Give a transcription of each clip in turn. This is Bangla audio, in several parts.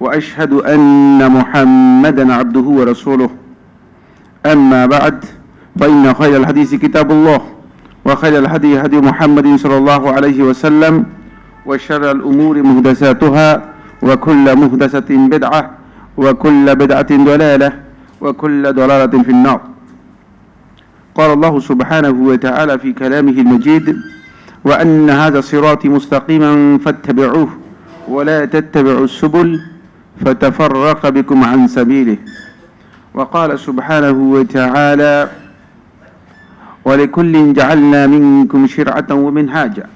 وأشهد أن محمدا عبده ورسوله. أما بعد فإن خير الحديث كتاب الله وخير الهدي هدي محمد صلى الله عليه وسلم وشر الأمور محدثاتها وكل محدثه بدعة وكل بدعة ضلالة وكل ضلالة في النار. قال الله سبحانه وتعالى في كلامه المجيد وأن هذا صراطي مستقيما فاتبعوه ولا تتبعوا السبل فتفرق بكم عن سبيله وقال سبحانه وتعالى ولكل جعلنا منكم شرعة ومنهاجا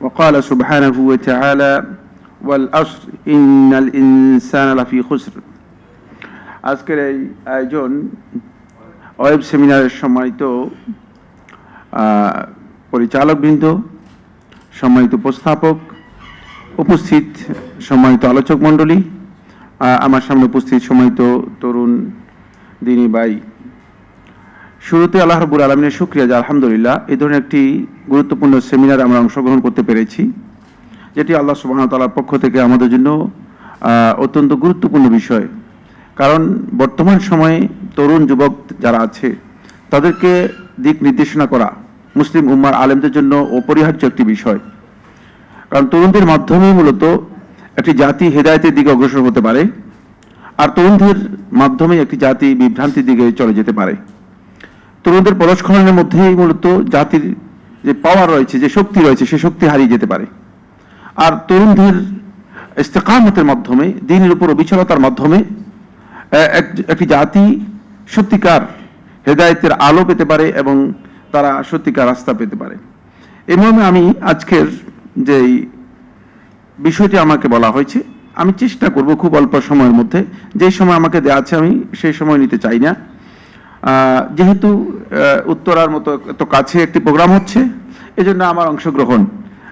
وقال سبحانه وتعالى والأصر إن الإنسان لفي خسر আজকের এই আয়োজন ওয়েব সেমিনারের সম্মানিত পরিচালকবৃন্দ সম্মানিত উপস্থাপক উপস্থিত সম্মানিত আলোচক মণ্ডলী আমার সামনে উপস্থিত সম্মানিত তরুণ দিনী ভাই। শুরুতে আল্লাহ রবুল আলমিনের শুক্রিয়া যে আলহামদুলিল্লাহ এই ধরনের একটি গুরুত্বপূর্ণ সেমিনারে আমরা অংশগ্রহণ করতে পেরেছি, যেটি আল্লাহ সুবাহতালার পক্ষ থেকে আমাদের জন্য অত্যন্ত গুরুত্বপূর্ণ বিষয়। কারণ বর্তমান সময়ে তরুণ যুবক যারা আছে, তাদেরকে দিক নির্দেশনা করা মুসলিম উম্মার আলেমদের জন্য অপরিহার্য একটি বিষয়। কারণ তরুণদের মাধ্যমে মূলত একটি জাতি হেদায়তের দিকে অগ্রসর হতে পারে, আর তরুণদের মাধ্যমে একটি জাতি বিভ্রান্তির দিকে চলে যেতে পারে। তরুণদের পরস্খলনের মধ্যেই মূলত জাতির যে পাওয়ার রয়েছে, যে শক্তি রয়েছে, সে শক্তি হারিয়ে যেতে পারে। আর তরুণদের ইস্তেকামতের মাধ্যমে, দিনের উপর অবিচলতার মাধ্যমে একটি জাতি সত্যিকার হেদায়তের আলো পেতে পারে এবং তারা সত্যিকার রাস্তা পেতে পারে। মর্মে আমি আজকের যে বিষয়টি আমাকে বলা হয়েছে। আমি চেষ্টা করব খুব অল্প সময়ের মধ্যে। যে সময় আমাকে দেওয়া আছে আমি সেই সময় নিতে চাই না। যেহেতু উত্তরার মতো এত কাছে একটি প্রোগ্রাম হচ্ছে, এজন্য আমার অংশগ্রহণ।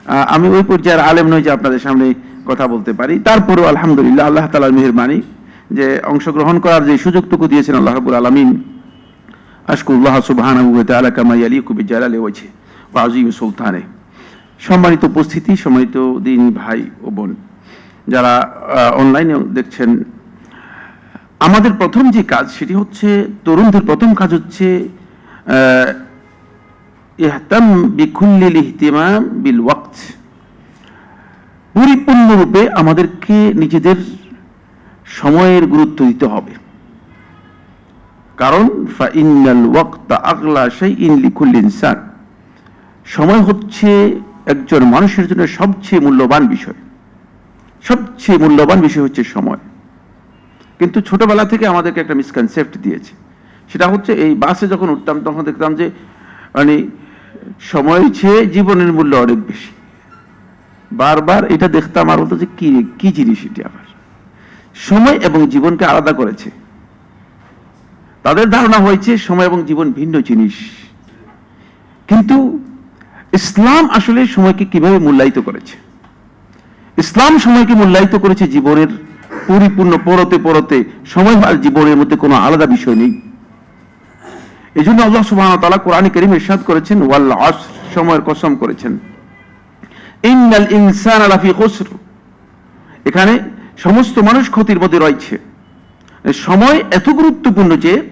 আমি ওই পর্যায়ের আলেম নই যে আপনাদের সামনে কথা বলতে পারি। তারপরেও আলহামদুলিল্লাহ আল্লাহ তালার মেহরবানি যে অংশগ্রহণ করার যে সুযোগটুকু দিয়েছেন আল্লাহ রাবুল আলমিন আশকুল্লাহ সুবহানাহু ওয়া তাআলা কামা ইয়ালিকু বিজালালি ওয়াজহি ওয়া আযীম সুলতানে। সম্মানিত উপস্থিতি, সম্মানিত দিন ভাই ও বোন, যারা অনলাইনে দেখছেন, আমাদের প্রথম যে কাজ সেটি হচ্ছে, তরুণদের প্রথম কাজ হচ্ছে ইহতাম বিকুল্লিল ইহতিমাম বিল ওয়াক্ত। পরিপূর্ণরূপে আমাদেরকে নিজেদের সময়ের গুরুত্ব দিতে হবে। কারণ ইনসান। সময় হচ্ছে একজন মানুষের জন্য সবচেয়ে মূল্যবান বিষয়। সবচেয়ে মূল্যবান বিষয় হচ্ছে সময়। কিন্তু ছোটবেলা থেকে আমাদেরকে একটা মিসকনসেপ্ট দিয়েছে। সেটা হচ্ছে এই বাসে যখন উঠতাম, তখন দেখতাম যে মানে সময় চেয়ে জীবনের মূল্য অনেক বেশি। বারবার এটা দেখতাম আর বলতো যে, কি কি জিনিস এটি আবার? সময় এবং জীবনকে আলাদা করেছে। তাদের ধারণা হয়েছে সময় এবং জীবন ভিন্ন জিনিস। কিন্তু ইসলাম আসলে সময়কে কীভাবে মূল্যায়িত করেছে? ইসলাম সময়কে মূল্যায়িত করেছে জীবনের পরিপূর্ণ পরতে পরতে, সময় আর জীবনের মধ্যে কোনো আলাদা বিষয় নেই। এই জন্য আল্লাহ সুবাহ তালা কোরআন করিম ইরশাদ করেছেন ওয়াল্লা সময়ের কসম করেছেন। ইন্নাল ইনসান আলাফি খসর। এখানে সমস্ত মানুষ ক্ষতির মধ্যে রয়েছে। সময় এত গুরুত্বপূর্ণ যে,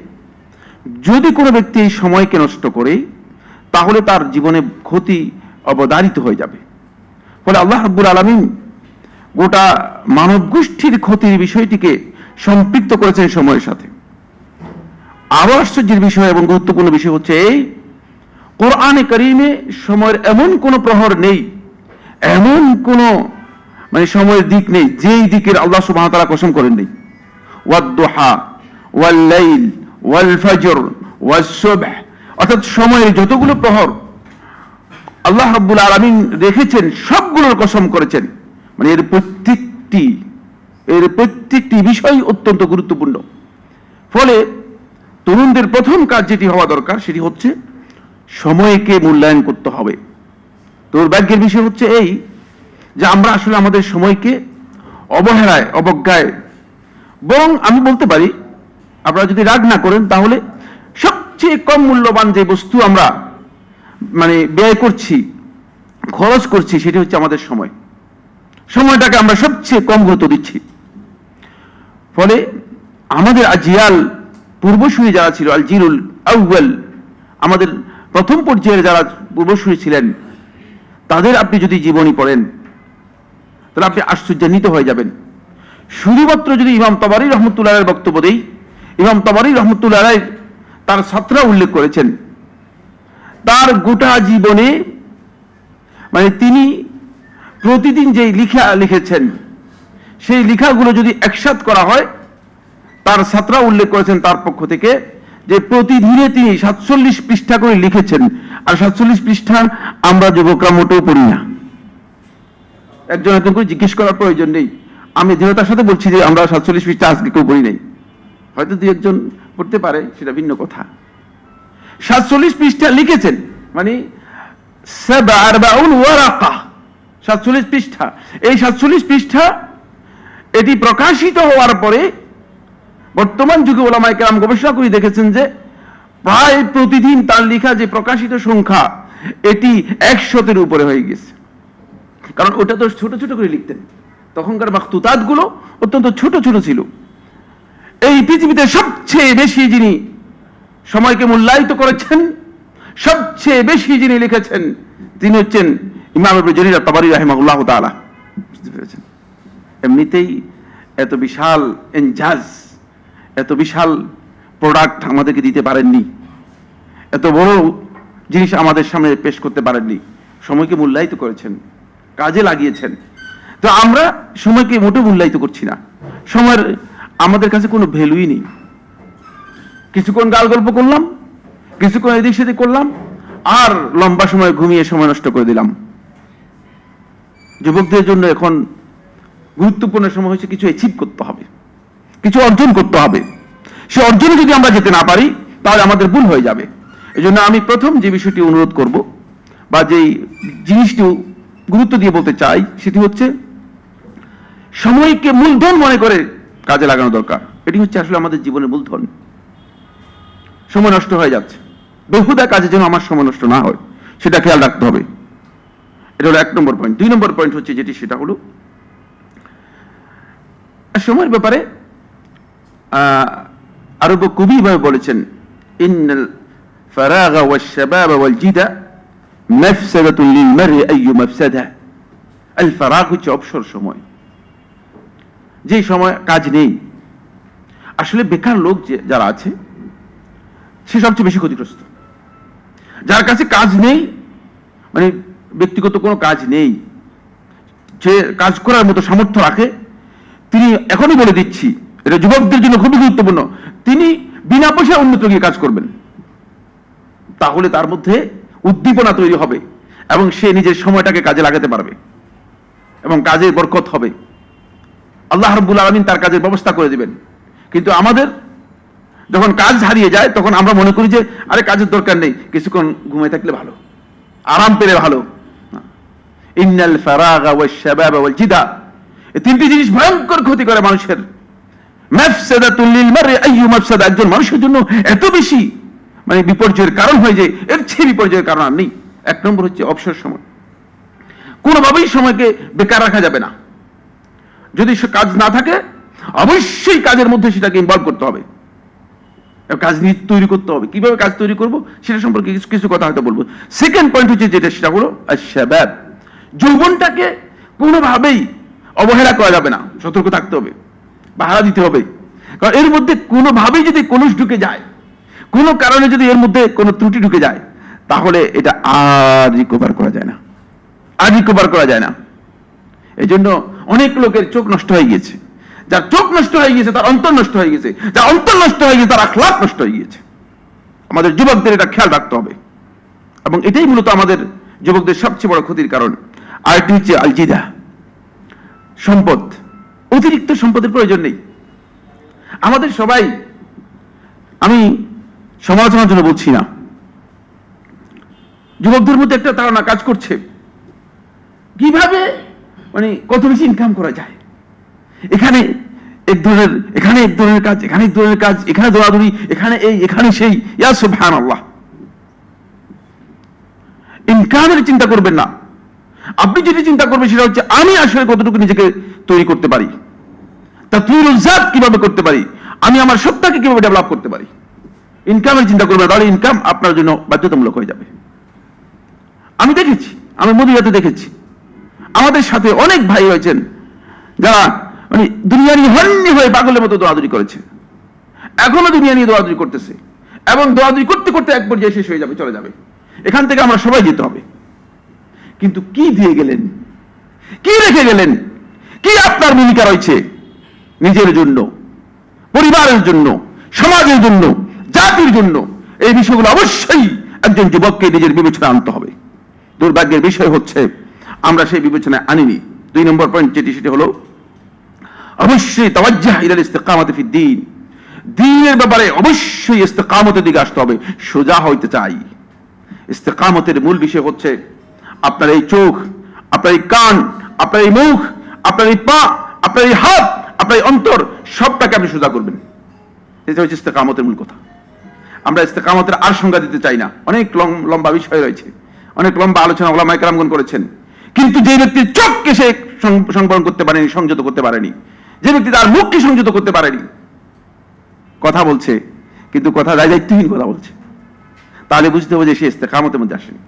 যদি কোনো ব্যক্তি এই সময়কে নষ্ট করে তাহলে তার জীবনে ক্ষতি অবদারিত হয়ে যাবে। ফলে আল্লাহ আব্বুল আলমিন গোটা মানব গোষ্ঠীর ক্ষতির বিষয়টিকে সম্পৃক্ত করেছেন সময়ের সাথে। আরও আশ্চর্যের বিষয় এবং গুরুত্বপূর্ণ বিষয় হচ্ছে এই, কোরআনে করিমে সময়ের এমন কোন প্রহর নেই, এমন কোন মানে সময়ের দিক নেই যেই দিকের আল্লাহ সুবাহ তারা কসম করেন নেই। ওয়াদ্দোহা, ওয়াল্লাইল ওয়াল ফজর ওয়াসুবহ অর্থাৎ সময়ের যতগুলো প্রহর আল্লাহ রাব্বুল আলামিন রেখেছেন, সবগুলোর কসম করেছেন। মানে এর প্রত্যেকটি এর প্রত্যেকটি বিষয় অত্যন্ত গুরুত্বপূর্ণ। ফলে তরুণদের প্রথম কাজ যেটি হওয়া দরকার, সেটি হচ্ছে সময়কে মূল্যায়ন করতে হবে। দুর্ভাগ্যের বিষয় হচ্ছে এই যে আমরা আসলে আমাদের সময়কে অবহেলায়, অবজ্ঞায়, বরং আমি বলতে পারি, আপনারা যদি রাগ না করেন তাহলে সবচেয়ে কম মূল্যবান যে বস্তু আমরা মানে ব্যয় করছি, খরচ করছি, সেটি হচ্ছে আমাদের সময়। সময়টাকে আমরা সবচেয়ে কম গুরুত্ব দিচ্ছি। ফলে আমাদের আজিয়াল পূর্বসূরি যারা ছিল আল জিরুল আউ্বাল আমাদের প্রথম পর্যায়ের যারা পূর্বসূরি ছিলেন, তাদের আপনি যদি জীবনী পড়েন, তাহলে আপনি আশ্চর্যান্বিত হয়ে যাবেন। শুধুমাত্র যদি ইমাম তবারি রহমতুল্লাহ বক্তব্য দেই, ইমাম তবারি রহমতুল্লাহ তার ছাত্রা উল্লেখ করেছেন। তার গোটা জীবনে মানে তিনি প্রতিদিন যেই লিখা লিখেছেন, সেই লেখাগুলো যদি একসাথ করা হয়, তার ছাত্রা উল্লেখ করেছেন তার পক্ষ থেকে যে প্রতিদিনে তিনি সাতচল্লিশ পৃষ্ঠা করে লিখেছেন, আর সাতচল্লিশ পৃষ্ঠা আমরা যুবকরা মোটেও পড়ি না। একজন একজন করে জিজ্ঞেস করার প্রয়োজন নেই। আমি দৃঢ়তার সাথে বলছি যে আমরা সাতচল্লিশ পৃষ্ঠা আজকে কেউ পড়ি নাই। হয়তো দুই একজন পড়তে পারে, সেটা ভিন্ন কথা। সাতচল্লিশ পৃষ্ঠা লিখেছেন মানে সাতচল্লিশ পৃষ্ঠা। এই সাতচল্লিশ পৃষ্ঠা, এটি প্রকাশিত হওয়ার পরে বর্তমান যুগে ওলামাই কেরাম গবেষণা করে দেখেছেন যে, প্রায় প্রতিদিন তার লেখা যে প্রকাশিত সংখ্যা, এটি একশতের উপরে হয়ে গেছে। কারণ ওটা তো ছোট ছোট করে লিখতেন। তখনকার মাকতুতাতগুলো অত্যন্ত ছোট ছোট ছিল। এই পৃথিবীতে সবচেয়ে বেশি যিনি সময়কে মূল্যায়িত করেছেন, সবচেয়ে বেশি যিনি লিখেছেন, তিনি হচ্ছেন ইমাম জরির তাআলা। বুঝতে পেরেছেন? এমনিতেই এত বিশাল এনজাজ, এত বিশাল প্রোডাক্ট আমাদেরকে দিতে পারেননি, এত বড় জিনিস আমাদের সামনে পেশ করতে পারেননি, সময়কে মূল্যায়িত করেছেন, কাজে লাগিয়েছেন। তো আমরা সময়কে মোটেও মূল্যায়িত করছি না। সময়ের আমাদের কাছে কোনো ভ্যালুই নেই। কিছুক্ষণ গাল গল্প করলাম, কিছুক্ষণ এদিক সেদিক করলাম, আর লম্বা সময় ঘুমিয়ে সময় নষ্ট করে দিলাম। যুবকদের জন্য এখন গুরুত্বপূর্ণ সময় হচ্ছে কিছু অ্যাচিভ করতে হবে, কিছু অর্জন করতে হবে। সে অর্জনে যদি আমরা যেতে না পারি, তাহলে আমাদের ভুল হয়ে যাবে। এই জন্য আমি প্রথম যে বিষয়টি অনুরোধ করব, বা যেই জিনিসটি গুরুত্ব দিয়ে বলতে চাই, সেটি হচ্ছে, সময়কে মূলধন মনে করে কাজে লাগানো দরকার। এটি হচ্ছে আসলে আমাদের জীবনের মূলধন। সময় নষ্ট হয়ে যাচ্ছে। বেহুদা কাজে যেন আমার সময় নষ্ট না হয়, সেটা খেয়াল রাখতে হবে। এটা হলো এক নম্বর পয়েন্ট দুই নম্বর পয়েন্ট হচ্ছে যেটি, সেটা হলো, সময়ের ব্যাপারে আরব কবি ভাবে বলেছেন অবসর সময়। যে সময় কাজ নেই। আসলে বেকার লোক যে, যারা আছে, সে সবচেয়ে বেশি ক্ষতিগ্রস্ত। যার কাছে কাজ নেই মানে ব্যক্তিগত কোনো কাজ নেই, যে কাজ করার মতো সামর্থ্য রাখে, তিনি এখনই বলে দিচ্ছি, এটা যুবকদের জন্য খুবই গুরুত্বপূর্ণ, তিনি বিনা পয়সায় উন্নত গিয়ে কাজ করবেন। তাহলে তার মধ্যে উদ্দীপনা তৈরি হবে এবং সে নিজের সময়টাকে কাজে লাগাতে পারবে এবং কাজের বরকত হবে। আল্লাহ রব্বুল আলমিন তার কাজের ব্যবস্থা করে দিবেন। কিন্তু আমাদের যখন কাজ হারিয়ে যায়, তখন আমরা মনে করি যে, আরে কাজের দরকার নেই, কিছুক্ষণ ঘুমিয়ে থাকলে ভালো। আরাম পেলে ভালো। ইন্নাল ফারাগা শাবাব ওয়াল জিদা। এই তিনটি জিনিস ভয়ঙ্কর ক্ষতি করে মানুষের। মাফসাদাতুল লিল মার'i আইয়ু মাফসাদা, একজন মানুষের জন্য এত বেশি মানে বিপর্যয়ের কারণ হয়ে যায় এর চেয়ে বিপর্যয়ের কারণ আর নেই। এক নম্বর হচ্ছে অবসর সময়। কোনোভাবেই সময়কে বেকার রাখা যাবে না। যদি সে কাজ না থাকে, অবশ্যই কাজের মধ্যে সেটাকে ইনভলভ করতে হবে। কাজ নিয়ে তৈরি করতে হবে। কীভাবে কাজ তৈরি করব? সেটা সম্পর্কে কিছু কিছু কথা হয়তো বলব। সেকেন্ড পয়েন্ট হচ্ছে যেটা, সেটা হলো শাবাব যৌবনটাকে কোনোভাবেই অবহেলা করা যাবে না। সতর্ক থাকতে হবে। পাহারা দিতে হবে। কারণ এর মধ্যে কোনোভাবেই যদি কলুষ ঢুকে যায়, কোনো কারণে যদি এর মধ্যে কোনো ত্রুটি ঢুকে যায়, তাহলে এটা আর রিকভার করা যায় না। আর রিকভার করা যায় না। এই জন্য অনেক লোকের চোখ নষ্ট হয়ে গিয়েছে। যার চোখ নষ্ট হয়ে গিয়েছে, তার অন্তর নষ্ট হয়ে গেছে যার অন্তর নষ্ট হয়ে গেছে তার আখলাপ নষ্ট হয়ে গিয়েছে। আমাদের যুবকদের এটা খেয়াল রাখতে হবে। এবং এটাই মূলত আমাদের যুবকদের সবচেয়ে বড় ক্ষতির কারণ। আরেকটি হচ্ছে আলজিদা সম্পদ। অতিরিক্ত সম্পদের প্রয়োজন নেই। আমাদের সবাই, আমি সমালোচনার জন্য বলছি না। যুবকদের মধ্যে একটা ধারণা কাজ করছে। কীভাবে মানে কত বেশি ইনকাম করা যায়? এখানে এক ধরনের, এখানে এক ধরনের কাজ, এখানে এক ধরনের কাজ, এখানে দৌড়াদৌড়ি এখানে এই, এখানে সেই। ইয়া সুবহান আল্লাহ ইনকামের চিন্তা করবেন না। আপনি যেটি চিন্তা করবেন সেটা হচ্ছে, আমি আসলে কতটুকু নিজেকে তৈরি করতে পারি? তা তুই জাত কীভাবে করতে পারি? আমি আমার সত্তাকে কীভাবে ডেভেলপ করতে পারি? ইনকামের চিন্তা করবেন তাহলে ইনকাম আপনার জন্য বাধ্যতামূলক হয়ে যাবে। আমি দেখেছি, আমি মদিনাতে দেখেছি। আমাদের সাথে অনেক ভাই হয়েছেন যারা মানে দুনিয়া নিয়ে হন্যি হয়ে পাগলের মতো দোয়াদুরি করেছে। এখনও দুনিয়া নিয়ে দোয়াদুরি করতেছে। এবং দোয়াদুরি করতে করতে এক পর্যায়ে শেষ হয়ে যাবে, চলে যাবে। এখান থেকে আমরা সবাই যেতে হবে। কিন্তু কি দিয়ে গেলেন? কি রেখে গেলেন? কি আপনার ভূমিকা রয়েছে? নিজের জন্য, পরিবারের জন্য, সমাজের জন্য, জাতির জন্য। এই বিষয়গুলো অবশ্যই একজন যুবককে নিজের বিবেচনা আনতে হবে। দুর্ভাগ্যের বিষয় হচ্ছে আমরা সেই বিবেচনায় আনিনি। দুই নম্বর পয়েন্ট যেটি, সেটি হলো, অবশ্যই তাওয়াজ্জাহ ইলাল ফিদ দ্বীন দ্বীনের ব্যাপারে অবশ্যই ইস্তিকামতের দিকে আসতে হবে, সোজা হইতে চাই। ইস্তেকামতের মূল বিষয় হচ্ছে আপনার এই চোখ, আপনার এই কান, আপনার এই মুখ, আপনার এই পা, আপনার এই হাত, আপনার এই অন্তর, সবটাকে আপনি সোজা করবেন। এটা হচ্ছে ইস্তেকামতের মূল কথা। আমরা ইস্তেকামতের আর সংজ্ঞা দিতে চাই না। অনেক লম- লম্বা বিষয় রয়েছে। অনেক লম্বা আলোচনা ওলামাই কেরামগণ করেছেন। কিন্তু যে ব্যক্তির চোখকে সে সংবরণ করতে পারেনি, সংযত করতে পারেনি, যে ব্যক্তি তার মুখকে সংযত করতে পারেনি, কথা বলছে, কিন্তু কথা দায়িত্বহীন কথা বলছে। তাহলে বুঝতে হবে যে সে ইস্তেকামতের মধ্যে আসেনি।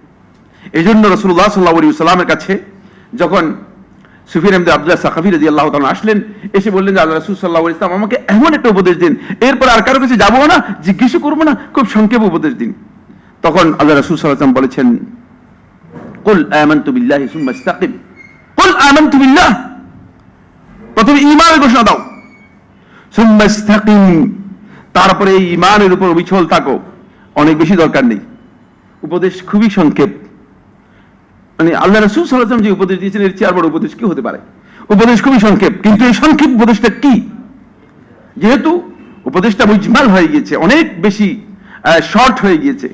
এই জন্য রসুল্লাহ সাল্লাহ আলী সাল্লামের কাছে যখন সুফির আহমদ আব্দুল্লাহ সাকাফি রাজি আল্লাহ তাআলা আসলেন, এসে বললেন যে আল্লাহ রসুল সাল্লাহ ইসলাম আমাকে এমন একটা উপদেশ দিন, এরপর আর কারও কাছে যাব না জিজ্ঞেস করব না, খুব সংক্ষেপ উপদেশ দিন। তখন আল্লাহ রসুল সাল্লাম বলেছেন কুল বিল্লাহি সুম্মা কুল বিল্লাহ। প্রথমে ঈমানের ঘোষণা দাও। সুম্মা তারপরে ঈমানের উপর বিছল থাকো। অনেক বেশি দরকার নেই। উপদেশ খুবই সংক্ষেপ। মানে আল্লাহ রসুল সাল্লাম যে উপদেশ দিয়েছেন, এর চেয়ে আর বড় উপদেশ কি হতে পারে? উপদেশ খুবই সংক্ষেপ। কিন্তু এই সংক্ষেপ উপদেশটা কি? যেহেতু উপদেশটা মুজমাল হয়ে গিয়েছে, অনেক বেশি শর্ট হয়ে গিয়েছে,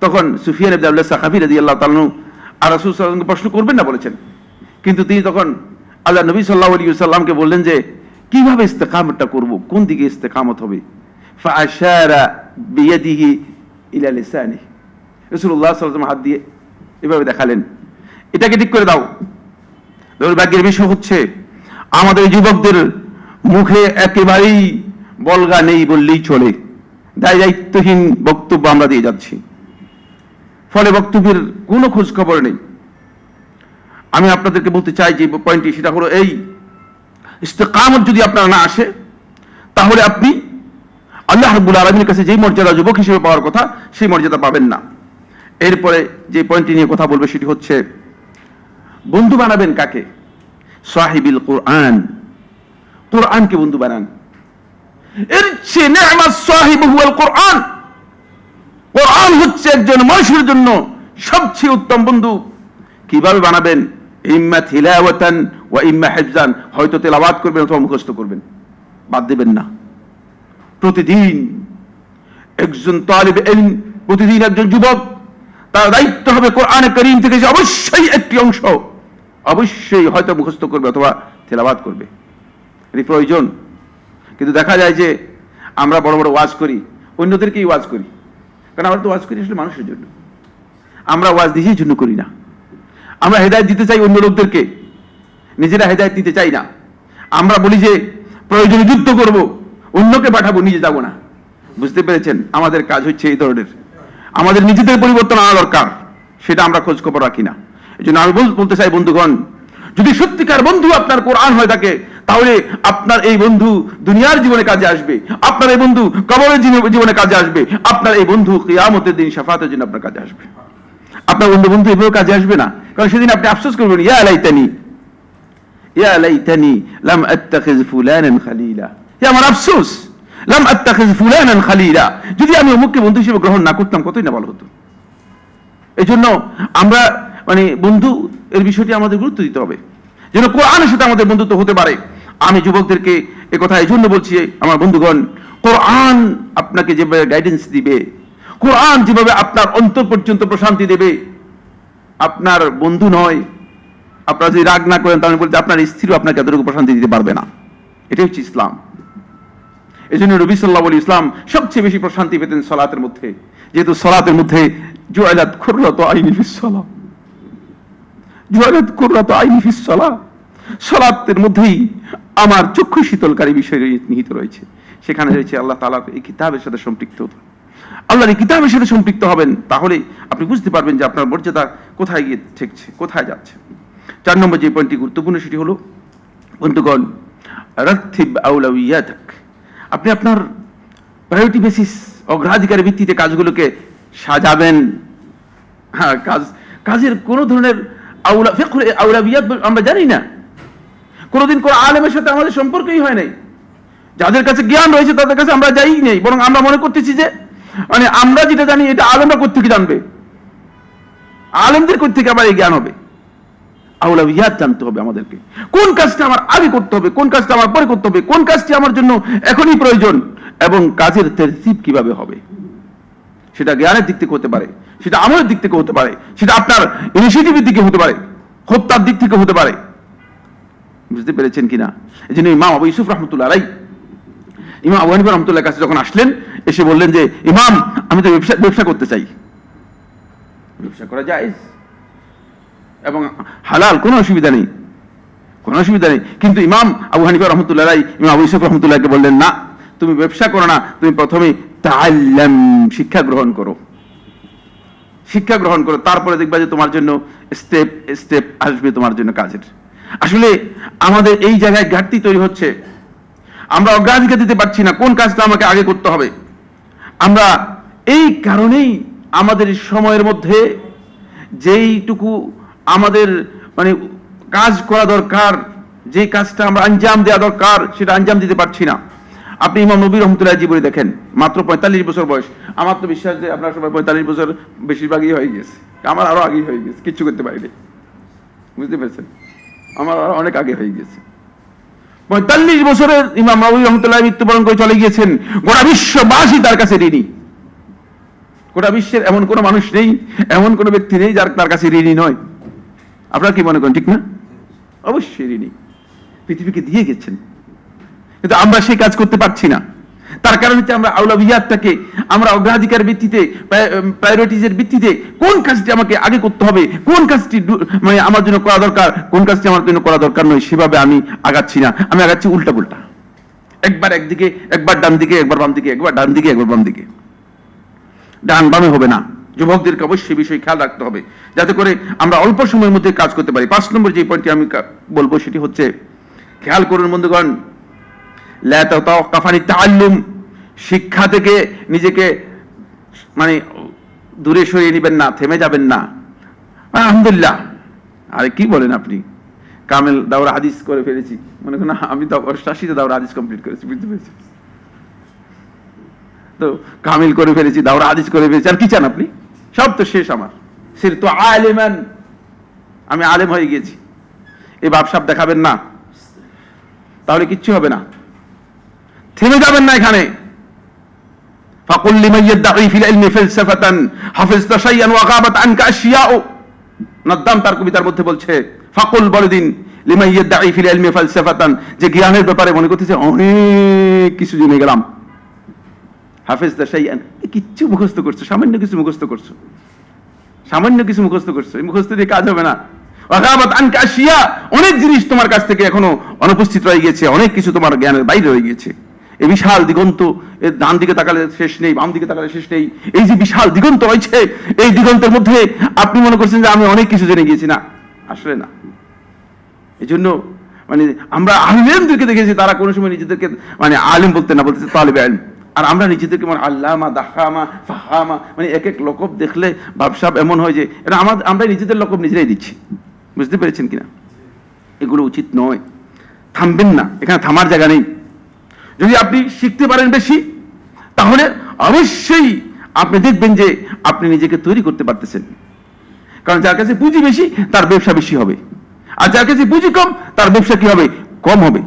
তখন সুফিয়ান আব্দুল্লাহ সাহাবি রাদিয়াল্লাহু তাআলা আর রাসূল আলাইহি প্রশ্ন করবেন না বলেছেন। কিন্তু তিনি তখন আল্লাহ নবী সাল্লাল্লাহু আলাইহি সাল্লামকে বললেন যে, কীভাবে ইস্তেকামতটা করব? কোন দিকে ইস্তেকামত হবে? ফাআশারা বিয়াদিহি ইলা লিসানিহি। রাসূলুল্লাহ সাল্লাল্লাহু হাত দিয়ে এভাবে দেখালেন। এটাকে ঠিক করে দাও। দুর্ভাগ্যের বিষয় হচ্ছে, আমাদের যুবকদের মুখে একেবারেই বলগা নেই বললেই চলে। দায় দায়িত্বহীন বক্তব্য আমরা দিয়ে যাচ্ছি। ফলে বক্তব্যের কোনো খোঁজ খবর নেই। আমি আপনাদেরকে বলতে চাই যে পয়েন্টটি সেটা হলো এই, ইস্তেকামত যদি আপনার না আসে, তাহলে আপনি আল্লাহ রাব্বুল আলমীর কাছে যেই মর্যাদা যুবক হিসেবে পাওয়ার কথা, সেই মর্যাদা পাবেন না। এরপরে যে পয়েন্টটি নিয়ে কথা বলবে সেটি হচ্ছে, বন্ধু বানাবেন কাকে? সাহিবিল কোরআন। কোরআনকে বন্ধু বানান। এর চেয়ে নেমাজ সাহিব হুয়াল কোরআন। কোরআন হচ্ছে একজন মানুষের জন্য সবচেয়ে উত্তম বন্ধু। কীভাবে বানাবেন? ইম্মা থিলাওয়াতান ওয়া ইম্মা হিফজান। হয়তো তেলাওয়াত করবেন অথবা মুখস্থ করবেন। বাদ দেবেন না। প্রতিদিন একজন তালিব ইলম, প্রতিদিন একজন যুবক, তার দায়িত্ব হবে কোরআনে করিম থেকে যে অবশ্যই একটি অংশ, অবশ্যই হয়তো মুখস্থ করবে অথবা তেলাবাদ করবে। এটি প্রয়োজন। কিন্তু দেখা যায় যে আমরা বড় বড় ওয়াজ করি, অন্যদেরকেই ওয়াজ করি। কারণ আমরা তো ওয়াজ করি আসলে মানুষের জন্য। আমরা ওয়াজ নিজের জন্য করি না। আমরা হেদায়ত দিতে চাই অন্য লোকদেরকে। নিজেরা হেদায়ত দিতে চাই না। আমরা বলি যে, প্রয়োজনে যুদ্ধ করব, অন্যকে পাঠাবো, নিজে যাব না। বুঝতে পেরেছেন? আমাদের কাজ হচ্ছে এই ধরনের। আমাদের নিজেদের পরিবর্তন আনা দরকার। সেটা আমরা খোঁজ খবর রাখি না। এই জন্য আমি বল- বলতে চাই বন্ধুগণ, যদি সত্যিকার বন্ধু আপনার কোরআন হয়ে থাকে তাহলে আপনার এই বন্ধু দুনিয়ার জীবনে কাজে আসবে। আপনার এই বন্ধু কবরের জীবনে- কাজে আসবে। আপনার এই বন্ধু কিয়ামতের দিন সাফাতের জন্য আপনার কাজে আসবে। আপনার বন্ধু বন্ধু এভাবে কাজে আসবে না। কারণ সেদিন আপনি আফসোস করবেন, ইয়া লাইতানি, ইয়া লাম আত্তাখিজ ফুলানান খালিলা। হে আমার আফসোস, লাম আত্তাখিজ ফুলানান খালিলা। যদি আমি অমুককে বন্ধু হিসেবে গ্রহণ না করতাম, কতই না ভালো হতো। আমরা মানে বন্ধু এর বিষয়টি আমাদের গুরুত্ব দিতে হবে। যেন কোরআনের সাথে আমাদের বন্ধুত্ব হতে পারে। আমি যুবকদেরকে এ কথা এই জন্য বলছি, আমার বন্ধুগণ, কোরআন আপনাকে যেভাবে গাইডেন্স দিবে, কোরআন যেভাবে আপনার অন্তর পর্যন্ত প্রশান্তি দেবে, আপনার বন্ধু নয়, আপনারা যদি রাগ না করেন, তাহলে বলতে আপনার স্ত্রীও আপনাকে এতটুকু প্রশান্তি দিতে পারবে না। এটাই হচ্ছে ইসলাম। এই জন্য রবি সাল্লাহ ইসলাম সবচেয়ে বেশি প্রশান্তি পেতেন সলাতের মধ্যে, যেহেতু সলাতের মধ্যে জুয়ালাত খুররত আইনি ফিস সলা জুয়ালাত খুররত আইনি ফিস সলা সলাতের মধ্যেই আমার চক্ষু শীতলকারী বিষয় নিহিত রয়েছে। সেখানে রয়েছে আল্লাহ তালার এই কিতাবের সাথে সম্পৃক্ত। আল্লাহর এই কিতাবের সাথে সম্পৃক্ত হবেন, তাহলে আপনি বুঝতে পারবেন যে আপনার মর্যাদা কোথায় গিয়ে ঠেকছে, কোথায় যাচ্ছে। চার নম্বর যে পয়েন্টটি গুরুত্বপূর্ণ সেটি হলো, বন্ধুগণ, রাত্তিব আউলাউইয়াতাক। আপনি আপনার প্রায়োরিটি বেসিস অগ্রাধিকারের ভিত্তিতে কাজগুলোকে সাজাবেন। হ্যাঁ কাজ, কাজের কোনো ধরনের আউলা আউলাবিয়াত আমরা জানি না। কোনোদিন কোনো আলেমের সাথে আমাদের সম্পর্কই হয় নাই। যাদের কাছে জ্ঞান রয়েছে, তাদের কাছে আমরা যাই নেই। বরং আমরা মনে করতেছি যে মানে আমরা যেটা জানি, এটা আলেমরা কোথেকে জানবে? আলেমদের কোথেকে আবার এই জ্ঞান হবে? আউলাবিয়াত জানতে হবে আমাদেরকে। কোন কাজটা আমার আগে করতে হবে? কোন কাজটা আমার পরে করতে হবে? কোন কাজটি আমার জন্য এখনই প্রয়োজন? এবং কাজের তেরতিব কীভাবে হবে? সেটা জ্ঞানের দিক থেকে হতে পারে। সেটা আমলের দিক থেকে হতে পারে। সেটা আপনার ইনিশিয়েটিভের দিকে হতে পারে। হত্যার দিক থেকে হতে পারে। বুঝতে পেরেছেন কিনা? এই জন্য ইমাম আবু ইউসুফ রহমতুল্লাহ আলাই ইমাম আবু হানিফা রহমতুল্লাহ কাছে যখন আসলেন, এসে বললেন যে, ইমাম, আমি তো ব্যবসা ব্যবসা করতে চাই। ব্যবসা করা যায় এবং হালাল, কোনো অসুবিধা নেই। কোনো অসুবিধা নেই। কিন্তু ইমাম আবু হানিফা রহমতুল্লাহ আলাই ইমাম আবু ইউসুফ রহমতুল্লাহকে বললেন, না, তুমি ব্যবসা করো না, তুমি প্রথমে তাআল্লাম, শিক্ষা গ্রহণ করো। শিক্ষা গ্রহণ করো, তারপরে দেখবা যে তোমার জন্য স্টেপ স্টেপ আসবে তোমার জন্য কাজের। আসলে আমাদের এই জায়গায় ঘাটতি তৈরি হচ্ছে। আমরা অগ্রাধিকার দিতে পারছি না, কোন কাজটা আমাকে আগে করতে হবে? আমরা এই কারণেই আমাদের সময়ের মধ্যে যেইটুকু আমাদের মানে কাজ করা দরকার যে কাজটা আমরা আঞ্জাম দেওয়া দরকার, সেটা আঞ্জাম দিতে পারছি না। আপনি ইমাম নবী রহমতুল্লাহ জীবনে দেখেন, মাত্র পঁয়তাল্লিশ বছর বয়স। আমার তো বিশ্বাস যে আপনার সবাই পঁয়তাল্লিশ বছর বেশিরভাগই হয়ে গেছে। আমার আরও আগেই হয়ে গেছে, কিচ্ছু করতে পারিনি। বুঝতে পেরেছেন? আমার অনেক আগে হয়ে গেছে। পঁয়তাল্লিশ বছরের ইমাম নবী রহমতুল্লাহ মৃত্যুবরণ করে চলে গিয়েছেন। গোটা বিশ্ববাসী তার কাছে ঋণী। গোটা বিশ্বের এমন কোনো মানুষ নেই, এমন কোনো ব্যক্তি নেই যার তার কাছে ঋণী নয়। আপনারা কি মনে করেন, ঠিক না? অবশ্যই ঋণী। পৃথিবীকে দিয়ে গেছেন। কিন্তু আমরা সেই কাজ করতে পারছি না। তার কারণ হচ্ছে আমরা আউলাবিয়াতটাকে আমরা অগ্রাধিকার ভিত্তিতে প্রায়োরিটিজের ভিত্তিতে কোন কাজটি আমাকে আগে করতে হবে, কোন কাজটি মানে আমার জন্য করা দরকার, কোন কাজটি আমার জন্য করা দরকার নয়, সেভাবে আমি আগাচ্ছি না। আমি আগাচ্ছি উল্টা পুল্টা একবার একদিকে, একবার ডান দিকে একবার বাম দিকে একবার ডান দিকে একবার বাম দিকে ডান বামে হবে না। যুবকদেরকে অবশ্যই বিষয় খেয়াল রাখতে হবে, যাতে করে আমরা অল্প সময়ের মধ্যে কাজ করতে পারি। পাঁচ নম্বর যে পয়েন্টটি আমি বলব সেটি হচ্ছে, খেয়াল করুন বন্ধুগণ, লা তাআল্লুম। শিক্ষা থেকে নিজেকে মানে দূরে সরিয়ে নেবেন না, থেমে যাবেন না। আলহামদুলিল্লাহ। আরে কি বলেন আপনি? কামেল দাওরা হাদিস করে ফেলেছি। মনে করেন আমি তো অষ্টাশিতে দাওরা হাদিস কমপ্লিট করেছি, বুঝতে পেরেছি তো কামিল করে ফেলেছি, দাওরা হাদিস করে ফেলেছি। আর কি চান আপনি? সব তো শেষ আমার। সির তো আলেমান। আমি আলেম হয়ে গেছি এই বাপসাপ দেখাবেন না। তাহলে কিচ্ছু হবে না। থেমে যাবেন না এখানে। فقل لمن يدعي في العلم فلسفة حفظت شيئا وغابت عنك أشياء নদ্দাম তার কবিতার মধ্যে বলছে ফাকুল বলে দিন লিমান ইয়াদঈ ফিল ইলমি ফালসাফাতান যে জ্ঞানের ব্যাপারে মনে করতেছে অনেক কিছু জেনে গেলাম হাফেজ দা শাইয়ান কিচ্ছু মুখস্থ করছো সামান্য কিছু মুখস্থ করছো সামান্য কিছু মুখস্থ করছো এই মুখস্থ দিয়ে কাজ হবে না ওয়াগাবাত আনকা আশিয়া অনেক জিনিস তোমার কাছ থেকে এখনো অনুপস্থিত রয়ে গেছে অনেক কিছু তোমার জ্ঞানের বাইরে রয়ে গেছে এই বিশাল দিগন্ত এর ডান দিকে তাকালে শেষ নেই, বাম দিকে তাকালে শেষ নেই। এই যে বিশাল দিগন্ত রয়েছে, এই দিগন্তের মধ্যে আপনি মনে করছেন যে আমি অনেক কিছু জেনে গিয়েছি। না, আসলে না। এই জন্য মানে আমরা আলিমদেরকে দেখেছি, তারা কোনো সময় নিজেদেরকে মানে আলিম বলতে না বলতে তালিব আলিম। আর আমরা নিজেদেরকে মানে আল্লামা, দাহামা, ফাহামা মানে এক এক লকব দেখলে ভাবসাব এমন হয় যে, এটা আমাদের আমরা নিজেদের লকব নিজেরাই দিচ্ছি। বুঝতে পেরেছেন কিনা? এগুলো উচিত নয়। থামবেন না। এখানে থামার জায়গা নেই। যদি আপনি শিখতে পারেন বেশি, তাহলে অবশ্যই আপনি দেখবেন যে আপনি নিজেকে তৈরি করতে পারতেছেন। কারণ যার কাছে পুঁজি বেশি, তার ব্যবসা বেশি হবে। আর যার কাছে পুঁজি কম, তার ব্যবসা কি হবে? কম হবে।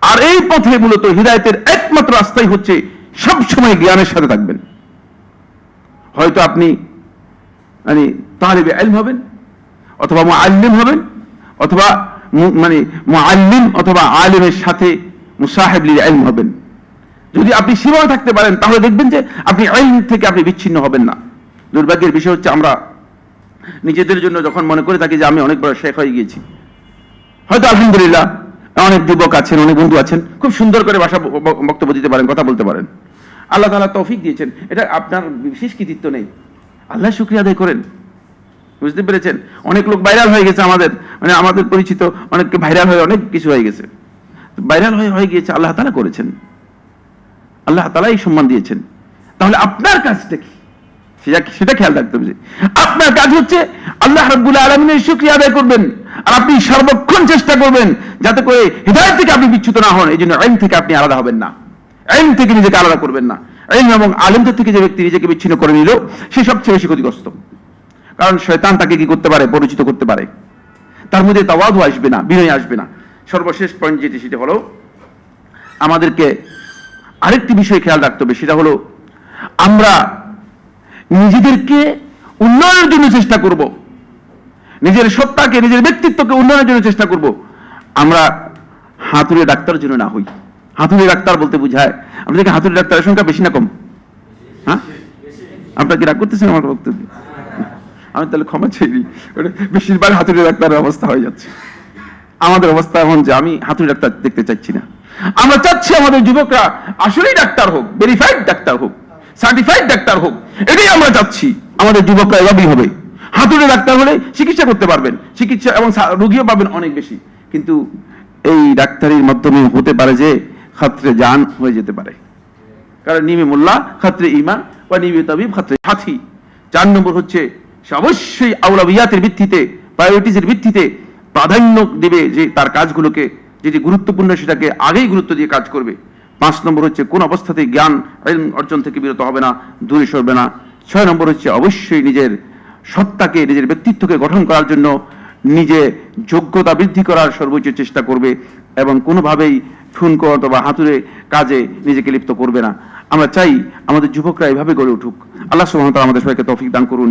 আর এই পথে মূলত হৃদায়তের একমাত্র রাস্তাই হচ্ছে সব সময় জ্ঞানের সাথে থাকবেন। হয়তো আপনি মানে তালিবে আলম হবেন, অথবা মুআল্লিম হবেন, অথবা মু- মানে মুআল্লিম অথবা আলিমের সাথে মুসাহেব লিল হবেন। যদি আপনি সীমায় থাকতে পারেন, তাহলে দেখবেন যে আপনি আইন থেকে আপনি বিচ্ছিন্ন হবেন না। দুর্ভাগ্যের বিষয় হচ্ছে আমরা নিজেদের জন্য যখন মনে করে থাকি যে আমি অনেক বড় শেখ হয়ে গিয়েছি, হয়তো আলহামদুলিল্লাহ অনেক যুবক আছেন, অনেক বন্ধু আছেন, খুব সুন্দর করে ভাষা বক্তব্য দিতে পারেন, কথা বলতে পারেন। আল্লাহ তালা তৌফিক দিয়েছেন। এটা আপনার বিশেষ কৃতিত্ব নেই। আল্লাহ শুক্রিয়া আদায় করেন। বুঝতে পেরেছেন? অনেক লোক ভাইরাল হয়ে গেছে আমাদের। মানে আমাদের পরিচিত, অনেককে ভাইরাল হয়ে অনেক কিছু হয়ে গেছে। ভাইরাল হয়ে হয়ে গিয়েছে, আল্লাহ তাআলা করেছেন। আল্লাহ তাআলাই সম্মান দিয়েছেন। তাহলে আপনার কাজটা কি? সেটা সেটা খেয়াল রাখতে হবে আপনার কাজ হচ্ছে আল্লাহ রাব্বুল আলামিনের শুকরিয়া আদায় করবেন, আর আপনি সর্বক্ষণ চেষ্টা করবেন যাতে করে হৃদয় থেকে আপনি বিচ্যুত না হন এই জন্য আইন থেকে আপনি আলাদা হবেন না। আইন থেকে নিজেকে আলাদা করবেন না। আইন এবং আলেমদের থেকে যে ব্যক্তি নিজেকে বিচ্ছিন্ন করে নিল, সে সবচেয়ে বেশি ক্ষতিগ্রস্ত। কারণ শয়তান তাকে কি করতে পারে? পরিচিত করতে পারে। তার মধ্যে তাওয়াদু আসবে না, বিনয় আসবে না। সর্বশেষ পয়েন্ট যেটি সেটা হলো, আমাদেরকে আরেকটি বিষয় খেয়াল রাখতে হবে, সেটা হলো আমরা নিজেদেরকে উন্নয়নের জন্য চেষ্টা করব। নিজের সত্তাকে, নিজের ব্যক্তিত্বকে উন্নয়নের জন্য চেষ্টা করব। আমরা হাতুড়ে ডাক্তারের জন্য না হই। হাতুড়ে ডাক্তার বলতে বোঝায়। আপনাদেরকে হাতুড়ে ডাক্তারের সংখ্যা বেশি না কম? হ্যাঁ? আপনার কি রাগ করতেছেন আমার বক্তব্য? আমি তাহলে ক্ষমা চাই। ওটা বেশিরভাগ হাতুড়ে ডাক্তারের অবস্থা হয়ে যাচ্ছে। আমাদের অবস্থা এমন যে আমি হাতুড়ি ডাক্তার দেখতে চাচ্ছি না। আমরা চাচ্ছি আমাদের যুবকরা আসলেই ডাক্তার হোক ভেরিফাইড ডাক্তার হোক সার্টিফাইড ডাক্তার হোক, এটাই আমরা চাচ্ছি। আমাদের যুবকরা এভাবেই হবে। হাতুড়ে ডাক্তার হলে চিকিৎসা করতে পারবেন, চিকিৎসা এবং রোগীও পাবেন অনেক বেশি। কিন্তু এই ডাক্তারির মাধ্যমে হতে পারে যে খাত্রে জান হয়ে যেতে পারে। কারণ নিমে মোল্লা, খাত্রে ইমান বা নিমে তাবিব, খাত্রে সাথী। চার নম্বর হচ্ছে, সে অবশ্যই আউলাবিয়াতের ভিত্তিতে প্রায়োরিটিজের ভিত্তিতে প্রাধান্য দেবে যে তার কাজগুলোকে যেটি গুরুত্বপূর্ণ সেটাকে আগেই গুরুত্ব দিয়ে কাজ করবে। পাঁচ নম্বর হচ্ছে, কোন অবস্থাতেই জ্ঞান অর্জন থেকে বিরত হবে না, দূরে সরবে না। ছয় নম্বর হচ্ছে, অবশ্যই নিজের সত্তাকে, নিজের ব্যক্তিত্বকে গঠন করার জন্য নিজে যোগ্যতা বৃদ্ধি করার সর্বোচ্চ চেষ্টা করবে এবং কোনোভাবেই ঠুনকো অথবা হাতুড়ে কাজে নিজেকে লিপ্ত করবে না। আমরা চাই আমাদের যুবকরা এভাবে গড়ে উঠুক। আল্লাহ তাআলা আমাদের সবাইকে তৌফিক দান করুন।